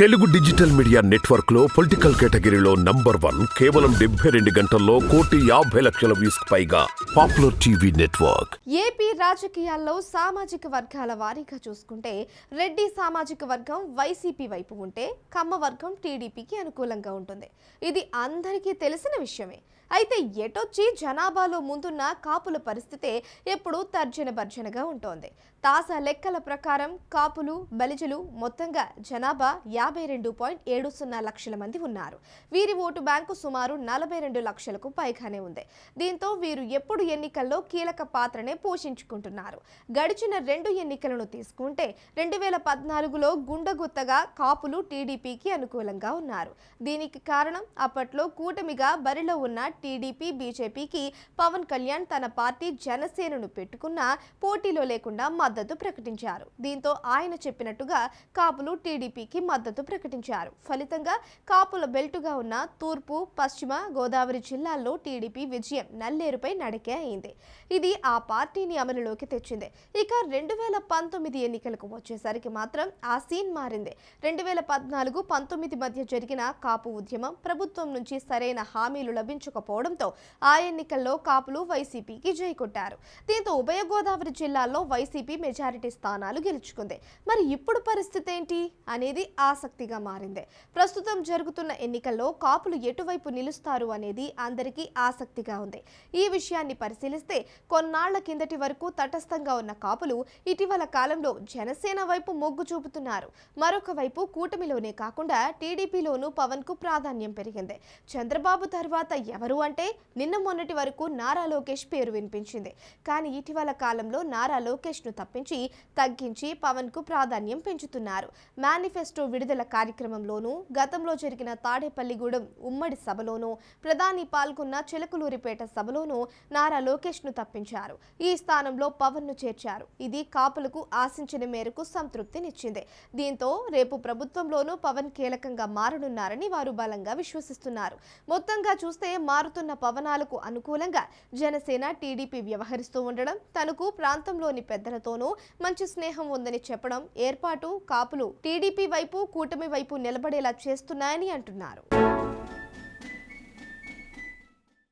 Telugu digital media నెట్వర్క్లో political కేటగిరీలో number one కేవలం డెబ్బై రెండు గంటల్లో కోటి యాభై లక్షల వ్యూస్ పైగా పాపులర్ టీవీ నెట్వర్క్. ఏపీ రాజకీయాల్లో సామాజిక వర్గాల వారీగా చూసుకుంటే రెడ్డి సామాజిక వర్గం వైసీపీ వైపు ఉంటే కమ్మ వర్గం టీడీపీకి అనుకూలంగా ఉంటుంది. ఇది అందరికీ తెలిసిన విషయమే. అయితే ఎటొచ్చి జనాభాలో ముందున్న కాపుల పరిస్థితే ఎప్పుడూ తర్జన భర్జనగా ఉంటోంది. తాజా లెక్కల ప్రకారం కాపులు బలిజలు మొత్తంగా జనాభా యాభై రెండు పాయింట్ ఏడు సున్నా లక్షల మంది ఉన్నారు. వీరి ఓటు బ్యాంకు సుమారు నలభై రెండు లక్షలకు పైగానే ఉంది. దీంతో వీరు ఎప్పుడు ఎన్నికల్లో కీలక పాత్రనే పోషించుకుంటున్నారు. గడిచిన రెండు ఎన్నికలను తీసుకుంటే రెండు వేల పద్నాలుగులో గుండగుత్తగా కాపులు టీడీపీకి అనుకూలంగా ఉన్నారు. దీనికి కారణం అప్పట్లో కూటమిగా బరిలో ఉన్న టీడీపీ బీజేపీకి పవన్ కళ్యాణ్ తన పార్టీ జనసేనను పెట్టుకున్న పోటీలో లేకుండా మద్దతు ప్రకటించారు. దీంతో ఆయన చెప్పినట్టుగా కాపులు టీడీపీకి మద్దతు ప్రకటించారు. ఫలితంగా కాపుల బెల్టుగా ఉన్న తూర్పు పశ్చిమ గోదావరి జిల్లాల్లో టీడీపీ విజయం నల్లేరుపై నడకే అయింది. ఇది ఆ పార్టీని అమలులోకి తెచ్చింది. ఇక రెండు వేల పంతొమ్మిది ఎన్నికలకు వచ్చేసరికి మాత్రం ఆ సీన్ మారింది. రెండు వేల పద్నాలుగు పంతొమ్మిది మధ్య జరిగిన కాపు ఉద్యమం ప్రభుత్వం నుంచి సరైన హామీలు లభించకపోవడంతో ఆ ఎన్నికల్లో కాపులు వైసీపీకి జై కొట్టారు. దీంతో ఉభయ గోదావరి జిల్లాల్లో వైసీపీ మెజారిటీ స్థానాలు గెలుచుకుంది. మరి ఇప్పుడు పరిస్థితి ఏంటి? అనేది ఆ ఆసక్తిగా మారింది. ప్రస్తుతం జరుగుతున్న ఎన్నికల్లో కాపులు ఎటువైపు నిలుస్తారు అనేది అందరికీ ఆసక్తిగా ఉంది. ఈ విషయాన్ని పరిశీలిస్తే కొన్నాళ్ళ కిందటి వరకు తటస్థంగా ఉన్న కాపులు ఇటీవల కాలంలో జనసేన వైపు మొగ్గు చూపుతున్నారు. మరొక వైపు కూటమిలోనే కాకుండా టీడీపీలోనూ పవన్కు ప్రాధాన్యం పెరిగింది. చంద్రబాబు తర్వాత ఎవరు అంటే నిన్న మొన్నటి వరకు నారా లోకేష్ పేరు వినిపించింది. కానీ ఇటీవల కాలంలో నారా లోకేష్ను తప్పించి తగ్గించి పవన్కు ప్రాధాన్యం పెంచుతున్నారు. మేనిఫెస్టో విడుదల కార్యక్రమంలోనూ గతంలో జరిగిన తాడేపల్లిగూడెం ఉమ్మడి సభలోనూ ప్రధాని పాల్గొన్న చిలకలూరిపేట సభలోనూ నారా లోకేష్ను తప్పించారు. ఈ స్థానంలో పవన్ను చేర్చారు. ఇది కాపులకు ఆశించిన మేరకు సంతృప్తినిచ్చింది. దీంతో రేపు ప్రభుత్వంలోనూ పవన్ కీలకంగా మారనున్నారని వారు బలంగా విశ్వసిస్తున్నారు. మొత్తంగా చూస్తే మారుతున్న పవనాలకు అనుకూలంగా జనసేన టీడీపీ వ్యవహరిస్తూ ఉండడం తనకు ప్రాంతంలోని పెద్దలతోనూ మంచి స్నేహం ఉందని చెప్పడం ఏర్పాటు కాపులు టీడీపీ వైపు కూటమి వైపు నిలబడేలా చేస్తున్నాయని అంటున్నారు.